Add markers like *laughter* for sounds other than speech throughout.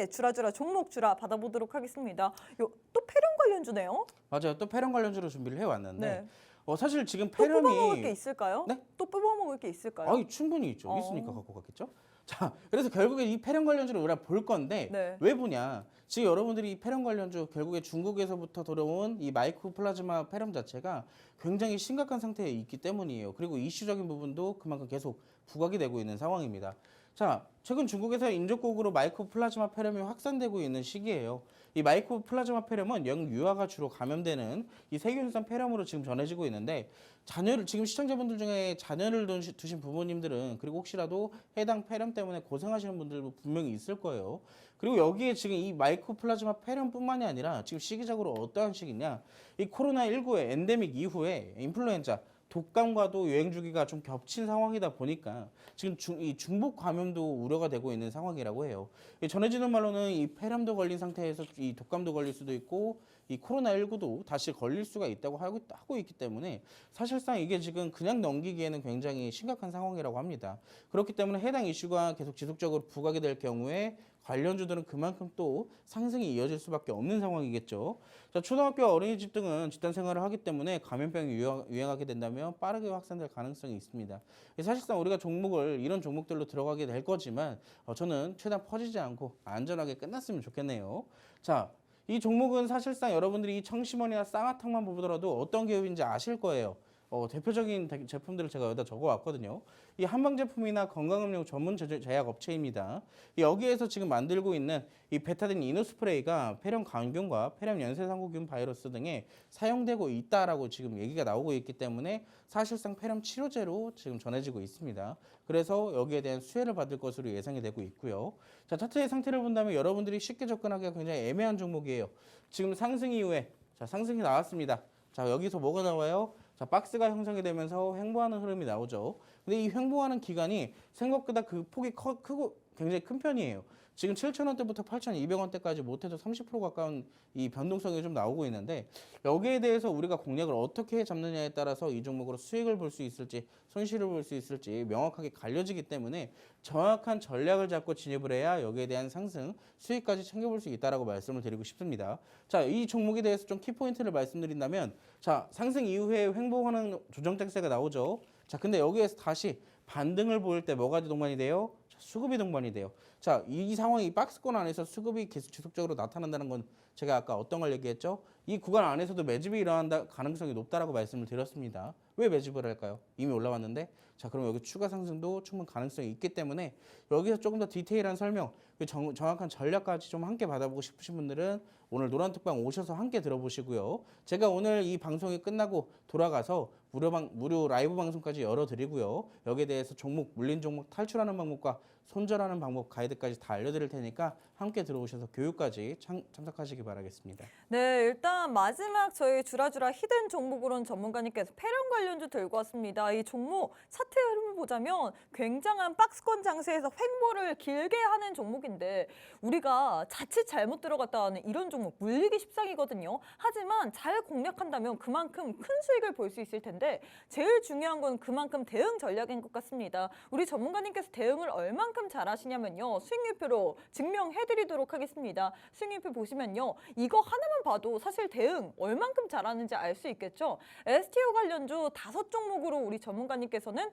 빠르게 주라주라 종목 주라 받아보도록 하겠습니다. 요, 또 패령 관련주네요. 맞아요. 또 패럼 관련주로 준비를 해왔는데 네. 어, 사실 지금 또 뽑아먹을 게 있을까요? 네? 또 뽑아먹을 게 있을까요? 아유 충분히 있죠. 어. 있으니까 갖고 갔겠죠. *laughs* 자, 그래서 결국에 이 패령 관련주를 우리가 볼 건데 네. 왜 보냐? 지금 여러분들이 이 패령 관련주 결국에 중국에서부터 들어온 이 마이크로 플라즈마 패럼 자체가 굉장히 심각한 상태에 있기 때문이에요. 그리고 이슈적인 부분도 그만큼 계속 부각이 되고 있는 상황입니다. 자, 최근 중국에서 인접국으로 마이크로 플라즈마 폐렴이 확산되고 있는 시기예요. 이 마이크로 플라즈마 폐렴은 영유아가 주로 감염되는 이 세균성 폐렴으로 지금 전해지고 있는데 자녀를 지금 시청자분들 중에 자녀를 두신 부모님들은 그리고 혹시라도 해당 폐렴 때문에 고생하시는 분들도 분명히 있을 거예요. 그리고 여기에 지금 이 마이크로 플라즈마 폐렴뿐만이 아니라 지금 시기적으로 어떠한 시기냐? 이 코로나 19의 엔데믹 이후에 인플루엔자 독감과도 유행 주기가 좀 겹친 상황이다 보니까 지금 중, 이 중복 감염도 우려가 되고 있는 상황이라고 해요. 이 전해지는 말로는 이 폐렴도 걸린 상태에서 이 독감도 걸릴 수도 있고 이 코로나 19도 다시 걸릴 수가 있다고 하고, 하고 있기 때문에 사실상 이게 지금 그냥 넘기기에는 굉장히 심각한 상황이라고 합니다. 그렇기 때문에 해당 이슈가 계속 지속적으로 부각이 될 경우에 관련주들은 그만큼 또 상승이 이어질 수밖에 없는 상황이겠죠. 자, 초등학교 어린이집 등은 집단 생활을 하기 때문에 감염병이 유행, 유행 하게 된다면 빠르게 확산될 가능성이 있습니다. 사실상 우리가 종목을 이런 종목들로 들어가게 될 거지만 어, 저는 최대한 퍼지지 않고 안전하게 끝났으면 좋겠네요. 자, 이 종목은 사실상 여러분들이 이 청심원이나 쌍화탕만 보더라도 어떤 기업인지 아실 거예요. 어, 대표적인 대- 제품들을 제가 여기다 적어왔거든요. 이 한방 제품이나 건강음료 전문 제- 제약 업체입니다. 이 여기에서 지금 만들고 있는 이 베타딘 이노스프레이가 폐렴 감균과 폐렴 연쇄상구균 바이러스 등에 사용되고 있다라고 지금 얘기가 나오고 있기 때문에 사실상 폐렴 치료제로 지금 전해지고 있습니다. 그래서 여기에 대한 수혜를 받을 것으로 예상이 되고 있고요. 자, 차트의 상태를 본다면 여러분들이 쉽게 접근하기가 굉장히 애매한 종목이에요. 지금 상승 이후에 자, 상승이 나왔습니다. 자, 여기서 뭐가 나와요? 자, 박스가 형성이 되면서 횡보하는 흐름이 나오죠. 근데 이 횡보하는 기간이 생각보다 그 폭이 커, 크고 굉장히 큰 편이에요. 지금 7,000원대부터 8,200원대까지 못해도 30% 가까운 이 변동성이 좀 나오고 있는데 여기에 대해서 우리가 공략을 어떻게 잡느냐에 따라서 이 종목으로 수익을 볼 수 있을지 손실을 볼 수 있을지 명확하게 갈려지기 때문에 정확한 전략을 잡고 진입을 해야 여기에 대한 상승 수익까지 챙겨볼 수 있다라고 말씀을 드리고 싶습니다. 자, 이 종목에 대해서 좀 키포인트를 말씀드린다면 자, 상승 이후에 횡보하는 조정 장세가 나오죠. 자, 근데 여기에서 다시 반등을 보일 때 뭐가 동반이 돼요? 자, 수급이 동반이 돼요. 자, 이 상황이 이 박스권 안에서 수급이 계속 지속적으로 나타난다는 건 제가 아까 어떤 걸 얘기했죠? 이 구간 안에서도 매집이 일어난다 가능성이 높다라고 말씀을 드렸습니다. 왜 매집을 할까요? 이미 올라왔는데 자 그럼 여기 추가 상승도 충분 가능성이 있기 때문에 여기서 조금 더 디테일한 설명 그 정, 정확한 전략까지 좀 함께 받아보고 싶으신 분들은 오늘 노란톡방 오셔서 함께 들어보시고요. 제가 오늘 이 방송이 끝나고 돌아가서 무료 방 무료 라이브 방송까지 열어드리고요. 여기에 대해서 종목 물린 종목 탈출하는 방법과 손절하는 방법 가이드까지 다 알려드릴 테니까 함께 들어오셔서 교육까지 참, 참석하시기 바라겠습니다. 네, 일단 마지막 저희 주라주라 히든 종목으로는 전문가님께서 패령 관련주 들고 왔습니다. 이 종목 차트 흐름 을 보자면 굉장한 박스권 장세에서 횡보를 길게 하는 종목인데 우리가 자칫 잘못 들어갔다 하는 이런 종목 물리기 십상이거든요. 하지만 잘 공략한다면 그만큼 큰 수익을 볼 수 있을 텐데 제일 중요한 건 그만큼 대응 전략인 것 같습니다. 우리 전문가님께서 대응을 얼만큼 잘하시냐면요. 수익률표로 증명해드리도록 하겠습니다. 수익률표 보시면요. 이거 하나만 봐도 사실 대응 얼만큼 잘하는지 알 수 있겠죠. STO 관련주 다섯 종목으로 우리 전문가님께서는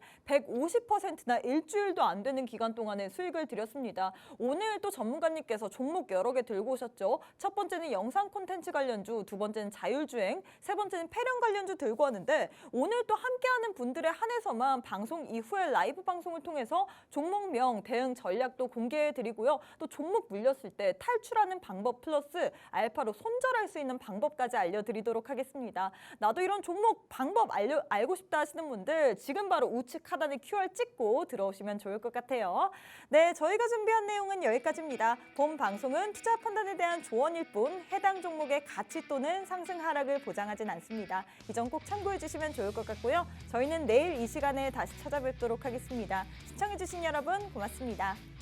150%나 일주일도 안 되는 기간 동안에 수익을 드렸습니다. 오늘 또 전문가님께서 종목 여러 개 들고 오셨죠. 첫 번째는 영상 콘텐츠 관련주, 두 번째는 자율주행, 세 번째는 폐렴 관련주 들고 왔는데 오늘 또 함께하는 분들에 한해서만 방송 이후에 라이브 방송을 통해서 종목명 대응 전략도 공개해 드리고요. 또 종목 물렸을 때 탈출하는 방법 플러스 알파로 손절할 수 있는 방법까지 알려드리도록 하겠습니다. 나도 이런 종목 방법 알려, 알고 싶다 하시는 분들 지금 바로 우측 하단에 QR 찍고 들어오시면 좋을 것 같아요. 네, 저희가 준비한 내용은 여기까지입니다. 본 방송은 투자 판단에 대한 조언일 뿐 해당 종목의 가치 또는 상승 하락을 보장하진 않습니다. 이 점 꼭 참고해 주시면 좋을 것 같고요. 저희는 내일 이 시간에 다시 찾아뵙도록 하겠습니다. 시청해 주신 여러분 고맙습니다.